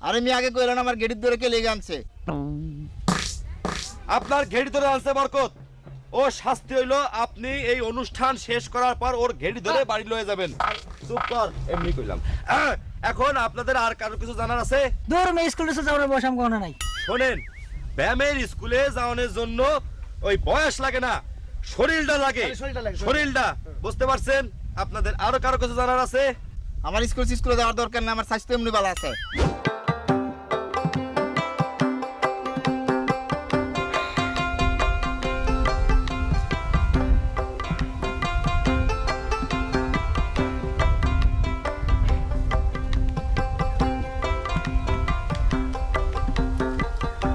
আরে আমি আগে কইলেন আমার ধরে কে লেগে আনছে? আপনার ঘেড়ি ধরে আনছে বরকত। ও শাস্তি হইল আপনি এই অনুষ্ঠান শেষ করার পর ওর ঘেড়ি ধরে বাড়ি লয়ে যাবেন। চুপ কর এমনি কইলাম। আহ, এখন আপনাদের আর কারও কিছু জানার আছে? দূর মে স্কুল টিস্কুল যাওয়ার বয়স আমি কোনো নাই। শোনেন ব্যায়ামের স্কুলে যাওয়ানোর জন্য ওই বয়স লাগে না শরীরটা লাগে। খালি শরীরটা লাগে, শরীরটা। বুঝতে পারছেন? আপনাদের আরও কারও কিছু জানার আছে? আমার স্কুল স্কুলে যাওয়ার দরকার না আমার স্বাস্থ্য এমনি ভালো আছে।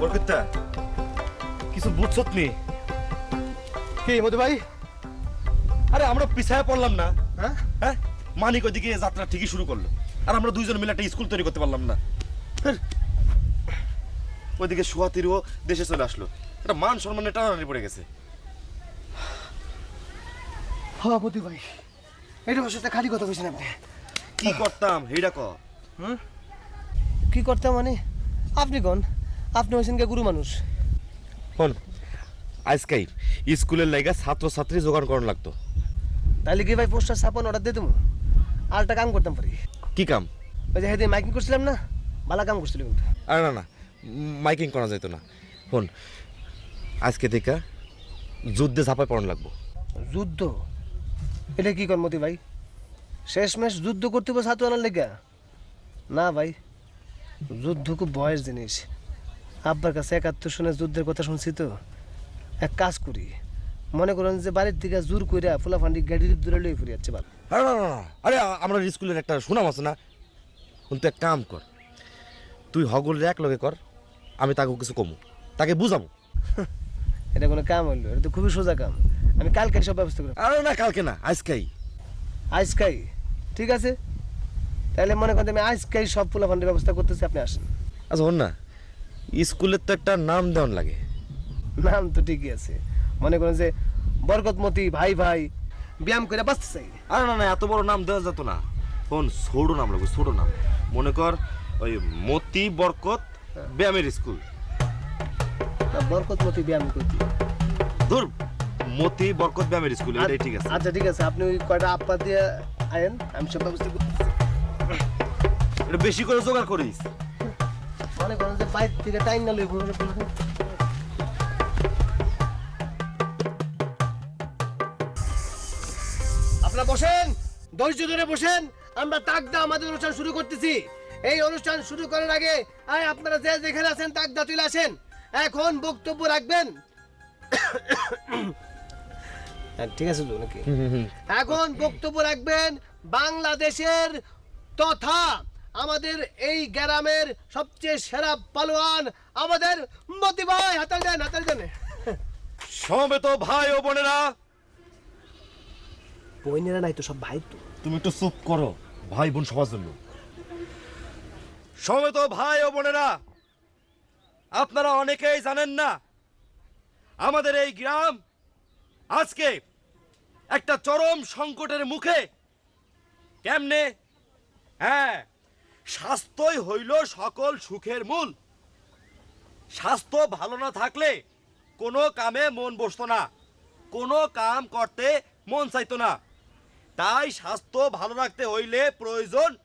বরকতটা কিছু বুঝছত নি কি মধু ভাই আরে আমরা পিছায় পড়লাম না। হ্যাঁ? হ্যাঁ? মানিক ওইদিকে যাত্রা ঠিকই শুরু করল। আর আমরা দুইজন মিলে একটা স্কুল তৈরি করতে পারলাম না। ওইদিকে সুয়াতিরও দেশে চলে আসলো। এটা মান সম্মানে টানাটানি পড়ে গেছে। হ্যাঁ মধু ভাই এটা বসে খালি কথা বলছেন আপনি। কি করতাম হেইডা ক? কি করতাম মানে? আপনি কোন? আপনি হয়েছেন কে গুরু মানুষ। হন আজকাই স্কুলের লাইগা ছাত্র ছাত্রী জোগাড় করানো লাগতো। তাহলে কি ভাই পোস্টার ছাপান অর্ডার দিয়ে দেবো আরেকটা কাম করতাম পারি। কি কাম? ওই যে হেদিন মাইকিং করছিলাম না ভালো কাম করছিল কিন্তু। আরে না না মাইকিং করা যেত না। হন আজকে থেকে যুদ্ধে ঝাঁপায় পড়ানো লাগবো। যুদ্ধ? এটা কি কর মতি ভাই? শেষমেশ যুদ্ধ করতে হবে ছাত্র আনার লেগা না ভাই যুদ্ধ খুব বয়স জিনিস। আব্বার কাছে একাত্তর সনে যুদ্ধের কথা শুনছি তো। এক কাজ করি মনে করেন যে বাড়ির থেকে জোর কইরা ফুলা ফান্ডি গাড়ির দূরে লই ফুরি যাচ্ছে ভালো আরে না না না আরে আমরা স্কুলের একটা সুনাম আছে না? কিন্তু এক কাম কর তুই হগল এক লগে কর আমি তাকে কিছু কমু তাকে বুঝাবো। এটা কোনো কাম হইল এটা তো খুবই সোজা কাম। আমি কালকে সব ব্যবস্থা করি আরে না কালকে না আজকেই। আজকাই ঠিক আছে? তাহলে মনে করেন আমি আজকাই সব ফুলা ফান্ডির ব্যবস্থা করতেছি আপনি আসেন। আচ্ছা হন না। স্কুলের তো একটা নাম দেওয়ান লাগে। নাম তো ঠিকই আছে। মনে করেন যে বরকতমতি ভাই ভাই ব্যায়াম করে বাঁচতে চাই আরে না না এত বড় নাম দেওয়া যেত না। ফোন ছোট নাম লাগবে ছোট নাম। মনে কর ওই মতি বরকত ব্যায়ামের স্কুল। বরকতমতি ব্যায়াম করতে ধর মতি বরকত ব্যায়ামের স্কুল এটাই ঠিক আছে। আচ্ছা ঠিক আছে আপনি ওই কয়টা আপা দিয়ে আয়েন আমি সব ব্যবস্থা করতেছি এটা বেশি করে জোগাড় করিস। মনে করেন যে বাইর থেকে টাইম না লইব আপনারা বসেন ধৈর্য ধরে বসেন। আমরা তাকদা আমাদের অনুষ্ঠান শুরু করতেছি। এই অনুষ্ঠান শুরু করার আগে আয় আপনারা যে যেখানে আছেন তাকদা তুলে আসেন। এখন বক্তব্য রাখবেন। হ্যাঁ, ঠিক আছে নাকি? এখন বক্তব্য রাখবেন বাংলাদেশের তথা আমাদের এই গ্রামের সবচেয়ে সেরা পালোয়ান আমাদের মতি ভাই হাতাল দেন হাতাল দেন। সমবেত ভাই ও বোনেরা। বইনেরা নাই তো সব ভাই তো। তুমি একটু চুপ করো ভাই বোন সবার জন্য। সমবেত ভাই ও বোনেরা আপনারা অনেকেই জানেন না আমাদের এই গ্রাম আজকে একটা চরম সংকটের মুখে কেমনে হ্যাঁ স্বাস্থ্যই হইল সকল সুখের মূল। স্বাস্থ্য ভালো না থাকলে কোনো কামে মন বসতো না কোনো কাম করতে মন চাইতো না। তাই স্বাস্থ্য ভালো রাখতে হইলে প্রয়োজন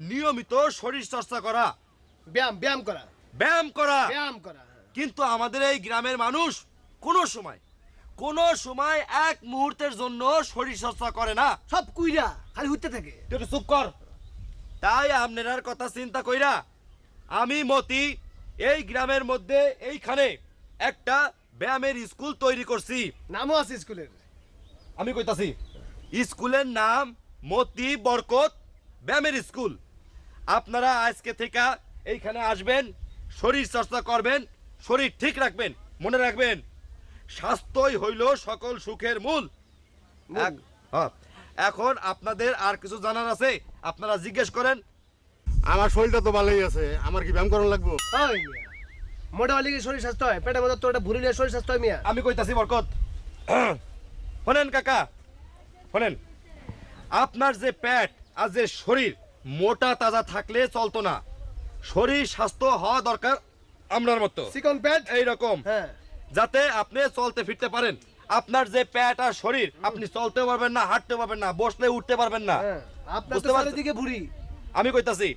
নিয়মিত শরীর চর্চা করা। ব্যায়াম ব্যায়াম করা। ব্যায়াম করা। ব্যায়াম করা। কিন্তু আমাদের এই গ্রামের মানুষ কোনো সময় কোনো সময় এক মুহূর্তের জন্য শরীর চর্চা করে না। সব কুইরা খালি হইতে থাকে। তুই চুপ কর। তাই আপনার কথা চিন্তা কইরা আমি মতি এই গ্রামের মধ্যে এইখানে একটা ব্যায়ামের স্কুল তৈরি করছি। নামও আছে স্কুলের। আমি কইতাছি স্কুলের নাম মতি বরকত ব্যায়ামের স্কুল। আপনারা আজকে থেকে এইখানে আসবেন শরীর চর্চা করবেন শরীর ঠিক রাখবেন মনে রাখবেন স্বাস্থ্যই হইল সকল সুখের মূল। হ্যাঁ, এখন আপনাদের আর কিছু জানার আছে? আপনারা জিজ্ঞেস করেন। আমার শরীরটা তো ভালোই আছে। আমার কি ব্যায়াম করানো লাগবো? মোটা হলে কি শরীর স্বাস্থ্য হয়? পেটের মধ্যে তো একটা ভুলি নিয়ে শরীর স্বাস্থ্য হয় মিয়া। আমি কইতাছি বরকত। শোনেন কাকা শোনেন। আপনার যে পেট আর যে শরীর মোটা তাজা থাকলে চলতো না। শরীর স্বাস্থ্য হওয়া দরকার আমরার মতো। চিকন প্যাট এইরকম। হ্যাঁ। যাতে আপনি চলতে ফিরতে পারেন। আপনার যে প্যাট আর শরীর আপনি চলতে পারবেন না হাঁটতে পারবেন না বসলে উঠতে পারবেন না। হ্যাঁ বুঝতে পারছেন? আমি কইতাছি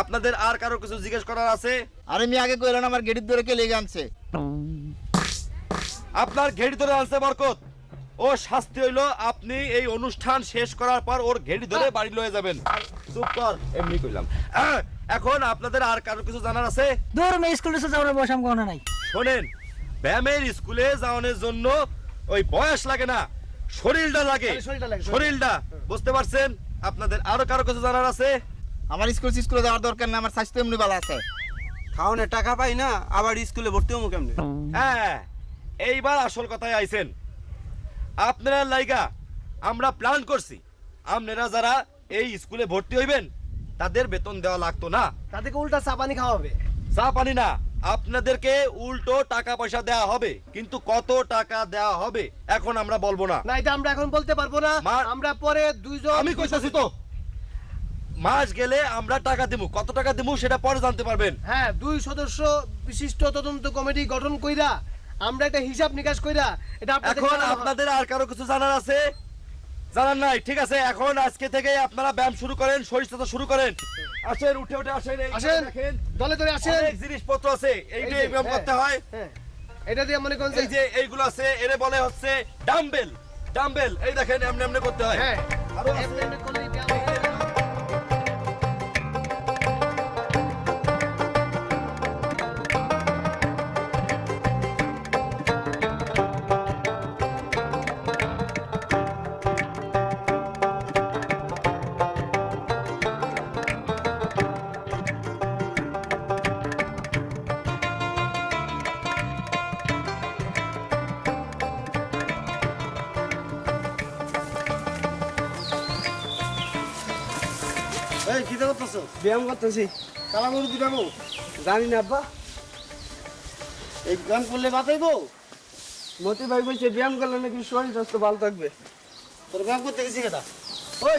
আপনাদের আর কারও কিছু জিজ্ঞেস করার আছে? আরে আমি আগে কইলেন আমার গেটির ধরে কে লেগে আনছে? আপনার ঘেড়ি ধরে আনছে বরকত। ও শাস্তি হইল আপনি এই অনুষ্ঠান শেষ করার পর ওর ঘেড়ি ধরে বাড়ি লয়ে যাবেন। চুপ কর এমনি কইলাম। এখন আপনাদের আর কারও কিছু জানার আছে? দূর মেয়ে স্কুল যাওয়ার বয়স আমার কোনো নাই। শোনেন ব্যায়ামের স্কুলে যাওয়ানোর জন্য ওই বয়স লাগে না শরীরটা লাগে। শরীরটা বুঝতে পারছেন? আপনাদের আরও কারও কিছু জানার আছে? আমার স্কুল স্কুলে যাওয়ার দরকার নেই আমার স্বাস্থ্য এমনি ভালো আছে। খাওয়ানোর টাকা পাই না আবার স্কুলে ভর্তি হব কেমনে? হ্যাঁ এইবার আসল কথায় আইছেন। আপনারা লাইগা আমরা প্ল্যান করছি। আপনারা যারা এই স্কুলে ভর্তি হইবেন তাদের বেতন দেওয়া লাগতো না। তাদেরকে উল্টা চা পানি খাওয়াবে। চা পানি না আপনাদেরকে উল্টো টাকা পয়সা দেওয়া হবে কিন্তু কত টাকা দেওয়া হবে এখন আমরা বলব না। না এটা আমরা এখন বলতে পারব না। মা- আমরা পরে দুইজন আমি কইতাছি তো। মাস গেলে আমরা টাকা দেবো কত টাকা দেবো সেটা পরে জানতে পারবেন। হ্যাঁ দুই সদস্য বিশিষ্ট তদন্ত কমিটি গঠন কইরা আমরা একটা হিসাব নিকাশ কইরা এটা আপনাদের এখন জানানো হবে। আপনাদের আর কারও কিছু জানার আছে? জানার নাই ঠিক আছে এখন আজকে থেকে আপনারা ব্যায়াম শুরু করেন শরীর চর্চা শুরু করেন। আসেন উঠে উঠে আসেন আসেন দেখেন দলে দলে আসেন। অনেক জিনিসপত্র আছে এইটা এই যে, ব্যায়াম করতে হ্যাঁ, হয় হ্যাঁ এটা দিয়ে মনে করেন এই যে এইগুলো আছে এরে বলে হচ্ছে ডাম্বেল ডাম্বেল এই দেখেন এমনি এমনি করতে হয়। হ্যাঁ আরও এমনি এমনি করলেই এই কি করতেছো ব্যায়াম করতেছি। কালা গরু দিবাবো জানি না আব্বা। এই ব্যায়াম করলে বাতাইবো মতি ভাই বলছে ব্যায়াম করলে নাকি শরীর স্বাস্থ্য ভালো থাকবে। তোর ব্যায়াম করতে গেছি কেটা ওই